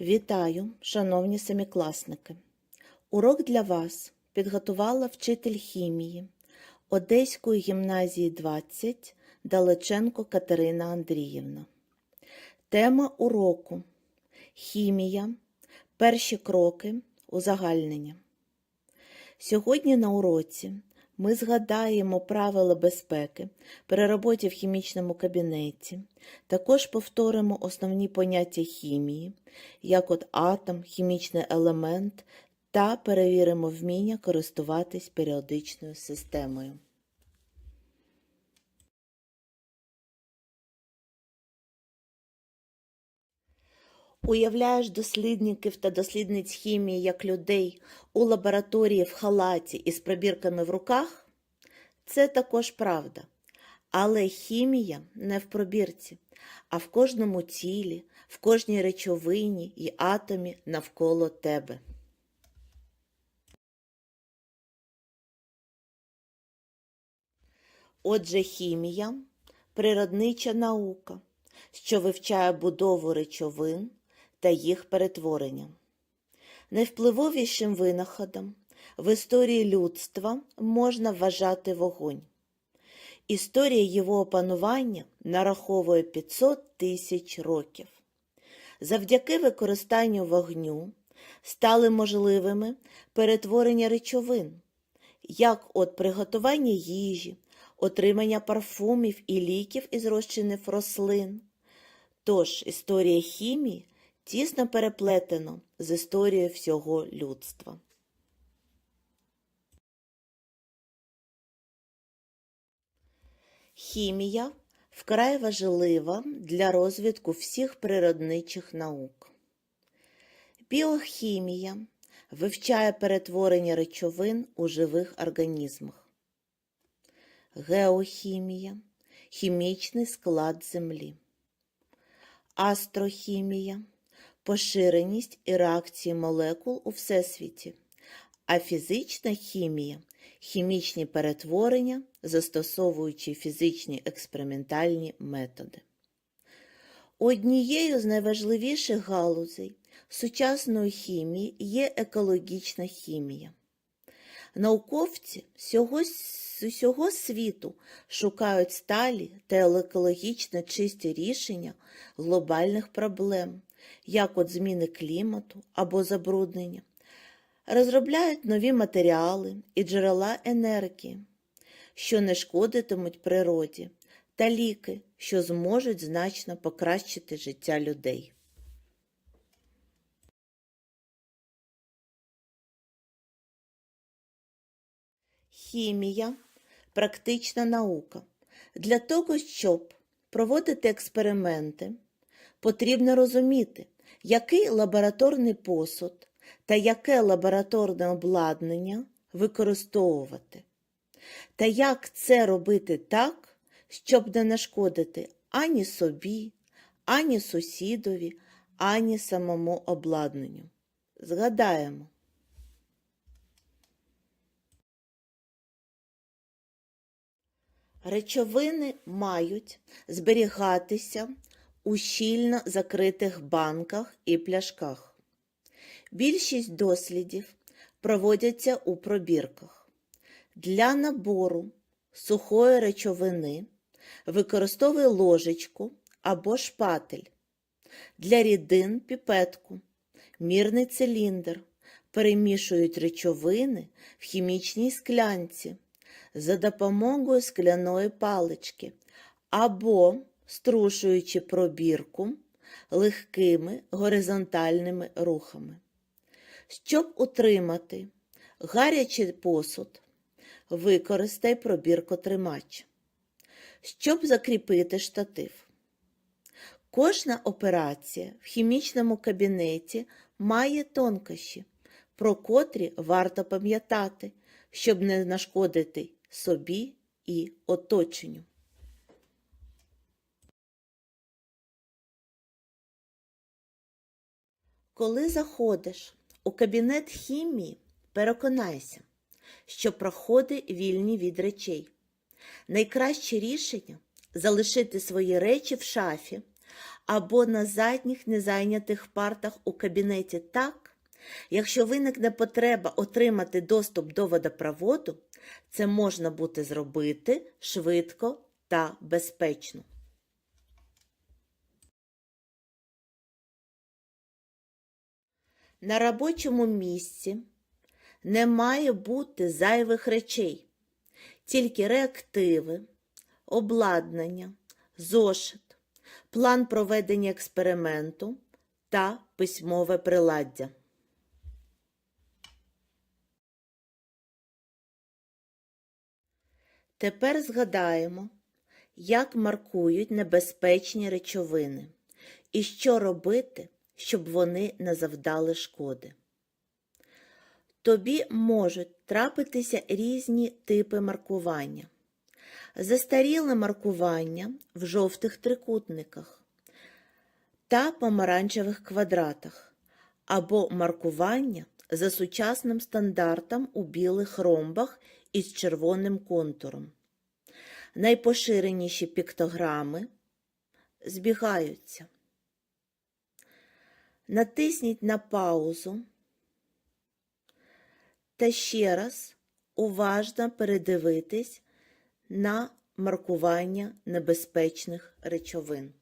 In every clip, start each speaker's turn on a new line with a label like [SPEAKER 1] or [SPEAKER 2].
[SPEAKER 1] Вітаю, шановні семикласники! Урок для вас підготувала вчитель хімії Одеської гімназії 20 Далеченко Катерина Андріївна. Тема уроку Хімія. Перші кроки узагальнення. Сьогодні на уроці ми згадаємо правила безпеки при роботі в хімічному кабінеті, також повторимо основні поняття хімії, як от атом, хімічний елемент, та перевіримо вміння користуватись періодичною системою. Уявляєш дослідників та дослідниць хімії як людей у лабораторії в халаті із пробірками в руках? Це також правда. Але хімія не в пробірці, а в кожному тілі, в кожній речовині і атомі навколо тебе. Отже, хімія природнича наука, що вивчає будову речовин та їх перетворення. Найвпливовішим винаходом в історії людства можна вважати вогонь. Історія його опанування нараховує 500 тисяч років. Завдяки використанню вогню стали можливими перетворення речовин, як от приготування їжі, отримання парфумів і ліків із розчинів рослин. Тож історія хімії тісно переплетено з історією всього людства. Хімія вкрай важлива для розвитку всіх природничих наук. Біохімія вивчає перетворення речовин у живих організмах. Геохімія хімічний склад землі. Астрохімія поширеність і реакції молекул у всесвіті, а фізична хімія хімічні перетворення, застосовуючи фізичні експериментальні методи. Однією з найважливіших галузей сучасної хімії є екологічна хімія. Науковці всього, з усього світу шукають сталі та екологічно чисті рішення глобальних проблем, як от зміни клімату або забруднення, розробляють нові матеріали і джерела енергії, що не шкодитимуть природі, та ліки, що зможуть значно покращити життя людей. Хімія практична наука. Для того, щоб проводити експерименти, потрібно розуміти, який лабораторний посуд та яке лабораторне обладнання використовувати, та як це робити так, щоб не нашкодити ані собі, ані сусідові, ані самому обладнанню. Згадаємо. Речовини мають зберігатися у щільно закритих банках і пляшках. Більшість дослідів проводяться у пробірках. Для набору сухої речовини використовує ложечку або шпатель. Для рідин піпетку, мірний циліндр. Перемішують речовини в хімічній склянці за допомогою скляної палички або струшуючи пробірку легкими горизонтальними рухами. Щоб утримати гарячий посуд, використай пробіркотримач. Щоб закріпити штатив. Кожна операція в хімічному кабінеті має тонкощі, про котрі варто пам'ятати, щоб не нашкодити собі і оточенню. Коли заходиш у кабінет хімії, переконайся, що проходи вільні від речей. Найкраще рішення залишити свої речі в шафі або на задніх незайнятих партах у кабінеті так, якщо виникне потреба отримати доступ до водопроводу, це можна буде зробити швидко та безпечно. На робочому місці не має бути зайвих речей, тільки реактиви, обладнання, зошит, план проведення експерименту та письмове приладдя. Тепер згадаємо, як маркують небезпечні речовини і що робити, щоб вони не завдали шкоди. Тобі можуть трапитися різні типи маркування. Застаріле маркування в жовтих трикутниках та помаранчевих квадратах або маркування за сучасним стандартом у білих ромбах із червоним контуром. Найпоширеніші піктограми збігаються. Натисніть на паузу та ще раз уважно передивитись на маркування небезпечних речовин.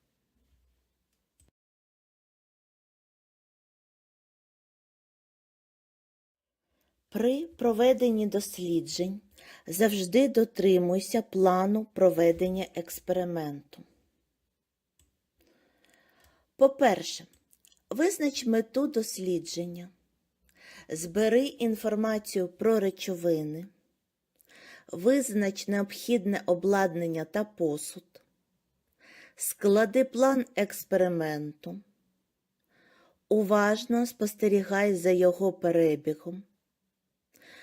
[SPEAKER 1] При проведенні досліджень завжди дотримуйся плану проведення експерименту. По-перше, визнач мету дослідження. Збери інформацію про речовини, визнач необхідне обладнання та посуд, склади план експерименту, уважно спостерігай за його перебігом,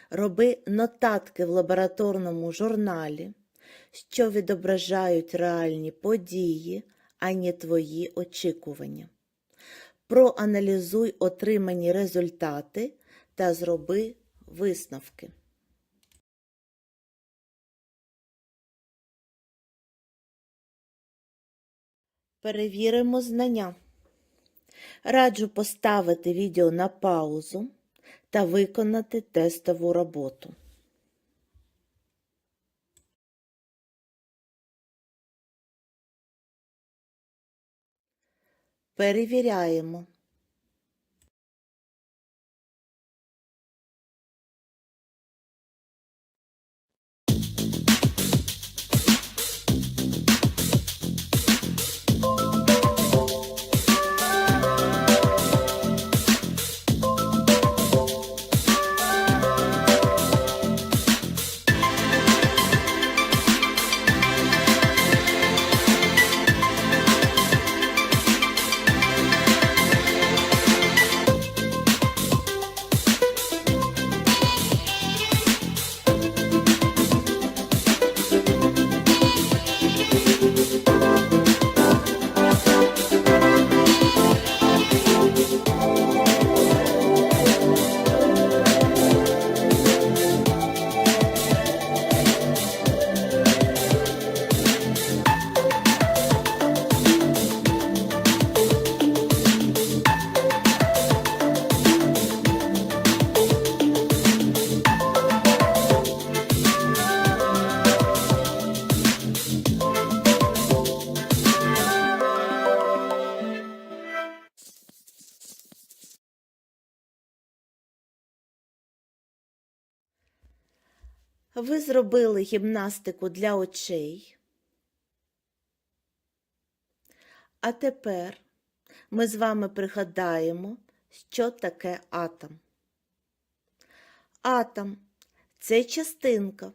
[SPEAKER 1] роби нотатки в лабораторному журналі, що відображають реальні події, а не твої очікування. Проаналізуй отримані результати та зроби висновки. Перевіримо знання. Раджу поставити відео на паузу та виконати тестову роботу. Перевіряємо. Ви зробили гімнастику для очей. А тепер ми з вами пригадаємо, що таке атом. Атом це частинка,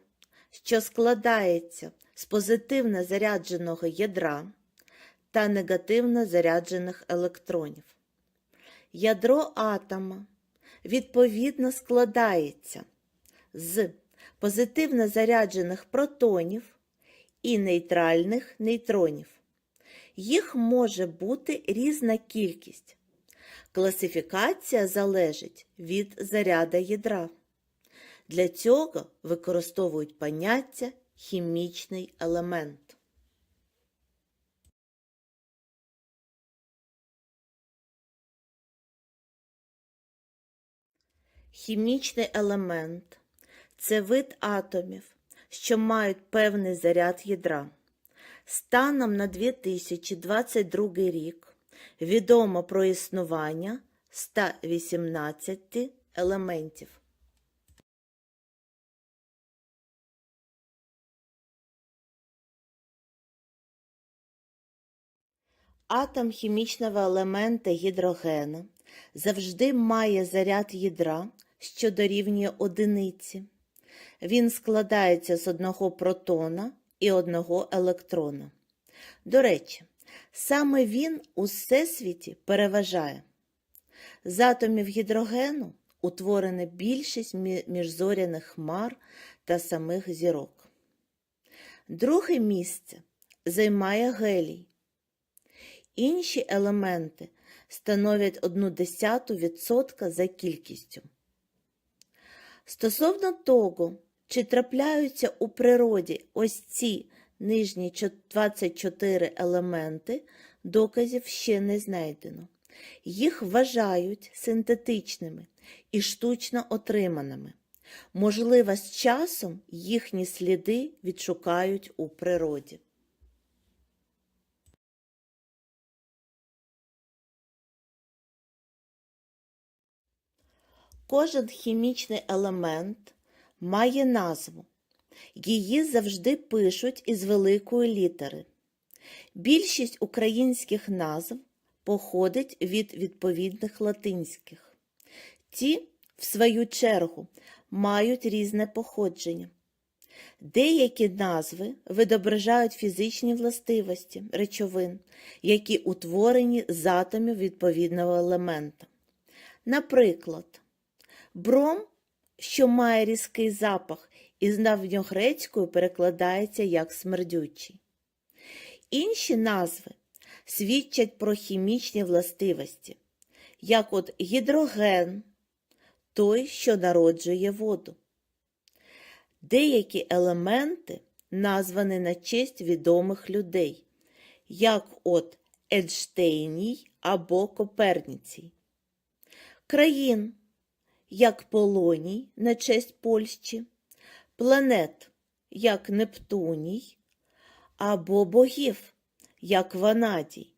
[SPEAKER 1] що складається з позитивно зарядженого ядра та негативно заряджених електронів. Ядро атома відповідно складається з позитивно заряджених протонів і нейтральних нейтронів. Їх може бути різна кількість. Класифікація залежить від заряда ядра. Для цього використовують поняття хімічний елемент. Хімічний елемент це вид атомів, що мають певний заряд ядра. Станом на 2022 рік відомо про існування 118 елементів. Атом хімічного елемента гідрогену завжди має заряд ядра, що дорівнює одиниці. Він складається з одного протона і одного електрона. До речі, саме він у всесвіті переважає. З атомів гідрогену утворена більшість міжзоряних хмар та самих зірок. Друге місце займає гелій. Інші елементи становлять 1,1% за кількістю. Стосовно того, чи трапляються у природі ось ці нижні 24 елементи, доказів ще не знайдено. Їх вважають синтетичними і штучно отриманими. Можливо, з часом їхні сліди відшукають у природі. Кожен хімічний елемент має назву. Її завжди пишуть із великої літери. Більшість українських назв походить від відповідних латинських. Ті, в свою чергу, мають різне походження. Деякі назви відображають фізичні властивості речовин, які утворені з атомів відповідного елемента. Наприклад, бром, що має різкий запах, із давньогрецькою перекладається як смердючий. Інші назви свідчать про хімічні властивості, як от гідроген, той, що народжує воду. Деякі елементи названі на честь відомих людей, як от Едштейній або Коперніцій. Країн, як Полоній на честь Польщі, планет, як Нептуній, або богів, як Ванадій,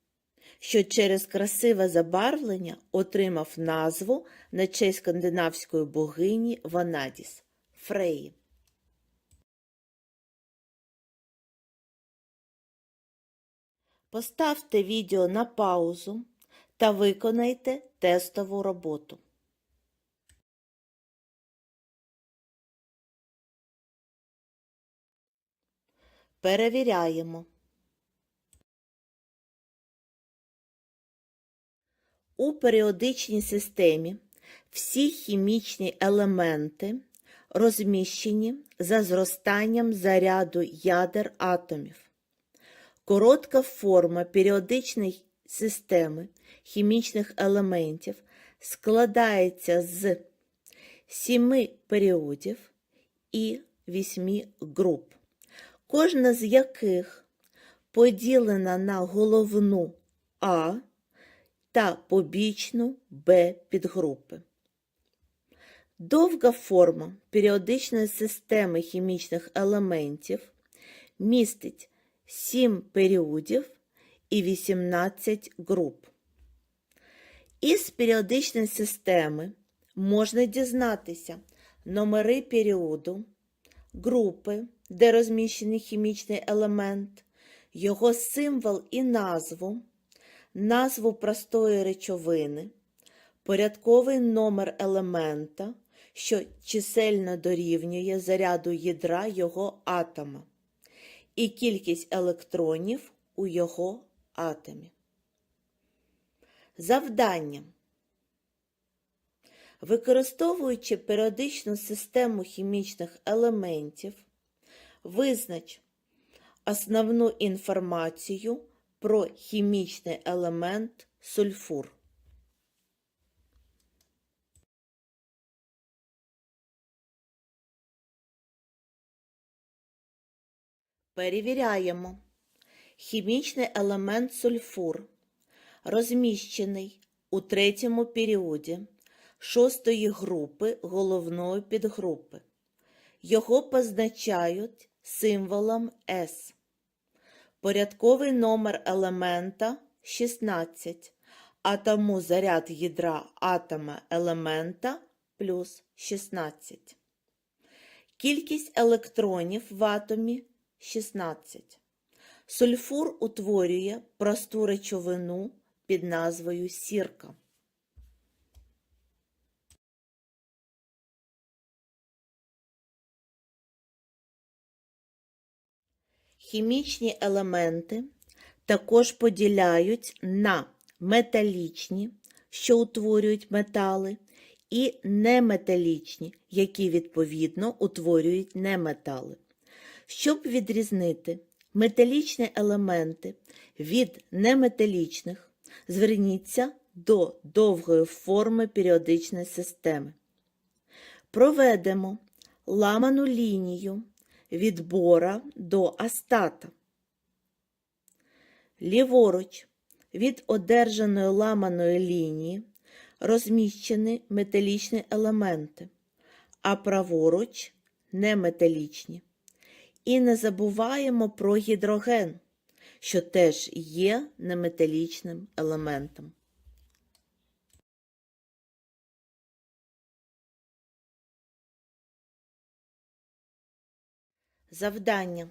[SPEAKER 1] що через красиве забарвлення отримав назву на честь скандинавської богині Ванадіс Фреї. Поставте відео на паузу та виконайте тестову роботу. Перевіряємо. У періодичній системі всі хімічні елементи розміщені за зростанням заряду ядер атомів. Коротка форма періодичної системи хімічних елементів складається з сіми періодів і вісьми груп, кожна з яких поділена на головну А та побічну Б підгрупи. Довга форма періодичної системи хімічних елементів містить 7 періодів і 18 груп. Із періодичної системи можна дізнатися номери періоду, групи, де розміщений хімічний елемент, його символ і назву, назву простої речовини, порядковий номер елемента, що чисельно дорівнює заряду ядра його атома, і кількість електронів у його атомі. Завдання. Використовуючи періодичну систему хімічних елементів, визнач основну інформацію про хімічний елемент сульфур. Перевіряємо. Хімічний елемент сульфур розміщений у третьому періоді шостої групи головної підгрупи. Його позначають символом S. Порядковий номер елемента 16, а тому заряд ядра атома елемента плюс 16. Кількість електронів в атомі 16. Сульфур утворює просту речовину під назвою сірка. Хімічні елементи також поділяють на металічні, що утворюють метали, і неметалічні, які відповідно утворюють неметали. Щоб відрізнити металічні елементи від неметалічних, зверніться до довгої форми періодичної системи. Проведемо ламану лінію від бора до астата. Ліворуч від одержаної ламаної лінії розміщені металічні елементи, а праворуч неметалічні. І не забуваємо про гідроген, що теж є неметалічним елементом. Завдання.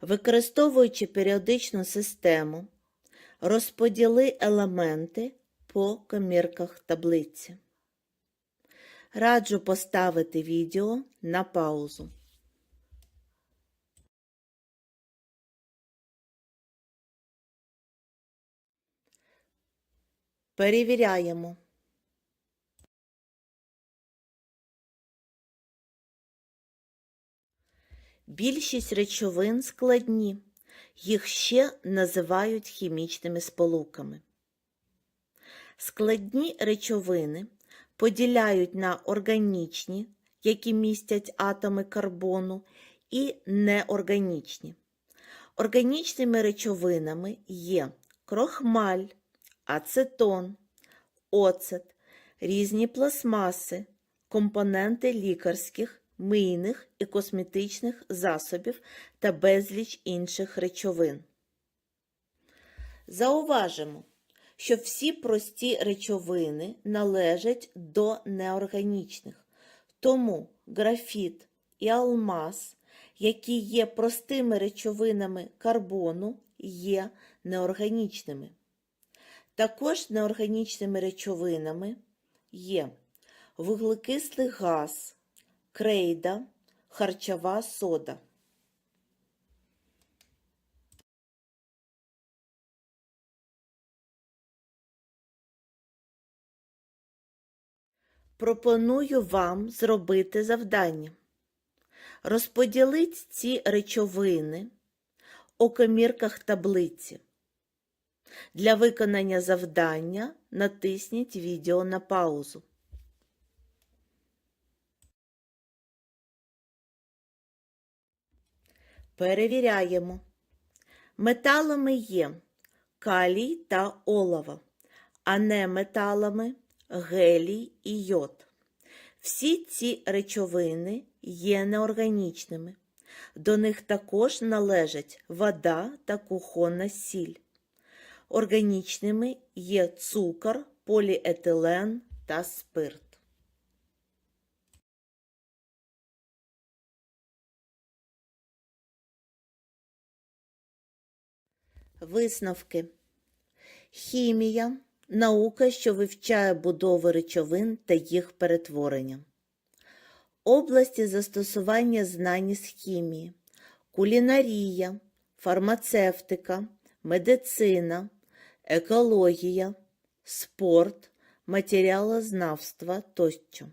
[SPEAKER 1] Використовуючи періодичну систему, розподіли елементи по комірках таблиці. Раджу поставити відео на паузу. Перевіряємо. Більшість речовин складні, їх ще називають хімічними сполуками. Складні речовини поділяють на органічні, які містять атоми карбону, і неорганічні. Органічними речовинами є крохмаль, ацетон, оцет, різні пластмаси, компоненти лікарських, мийних і косметичних засобів та безліч інших речовин. Зауважимо, що всі прості речовини належать до неорганічних, тому графіт і алмаз, які є простими речовинами карбону, є неорганічними. Також неорганічними речовинами є вуглекислий газ, крейда, харчова сода. Пропоную вам зробити завдання. Розподіліть ці речовини у комірках таблиці. Для виконання завдання натисніть відео на паузу. Перевіряємо. Металами є калій та олово, а не металами гелій і йод. Всі ці речовини є неорганічними. До них також належать вода та кухонна сіль. Органічними є цукор, поліетилен та спирт. Висновки. Хімія наука, що вивчає будову речовин та їх перетворення. Області застосування знань з хімії, кулінарія, фармацевтика, медицина, екологія, спорт, матеріалознавство тощо.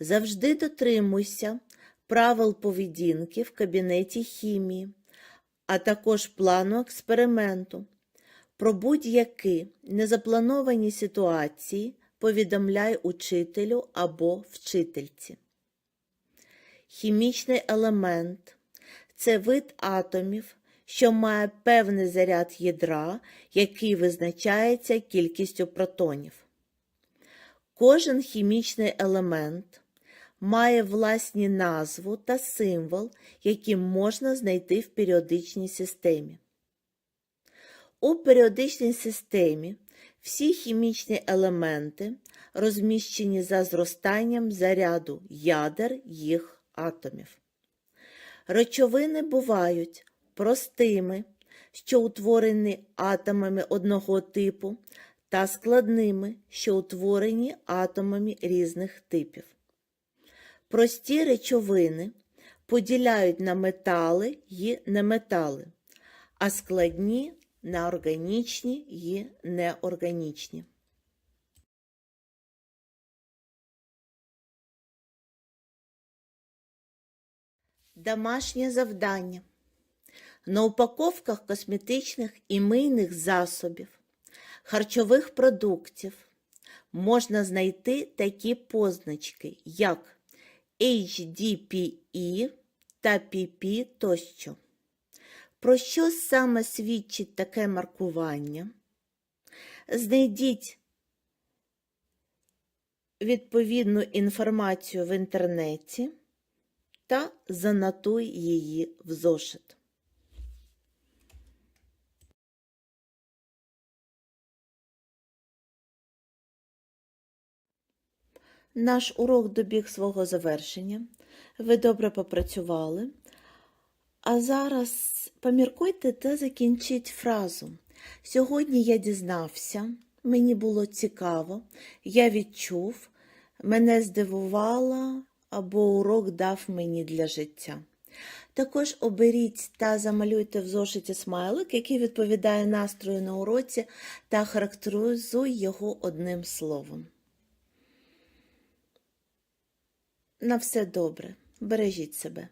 [SPEAKER 1] Завжди дотримуйся правил поведінки в кабінеті хімії, а також плану експерименту. Про будь-які незаплановані ситуації повідомляй учителю або вчительці. Хімічний елемент це вид атомів, що має певний заряд ядра, який визначається кількістю протонів. Кожен хімічний елемент має власні назву та символ, які можна знайти в періодичній системі. У періодичній системі всі хімічні елементи розміщені за зростанням заряду ядер їх атомів. Речовини бувають простими, що утворені атомами одного типу, та складними, що утворені атомами різних типів. Прості речовини поділяють на метали і неметали, а складні на органічні і неорганічні. Домашнє завдання. На упаковках косметичних і мийних засобів, харчових продуктів можна знайти такі позначки, як HDPE та PP тощо. Про що саме свідчить таке маркування? Знайдіть відповідну інформацію в інтернеті та занотуй її в зошит. Наш урок добіг свого завершення. Ви добре попрацювали. А зараз поміркуйте та закінчіть фразу. Сьогодні я дізнався, мені було цікаво, я відчув, мене здивувало або урок дав мені для життя. Також оберіть та замалюйте в зошиті смайлик, який відповідає настрою на уроці, та характеризуй його одним словом. На все добре. Бережіть себе.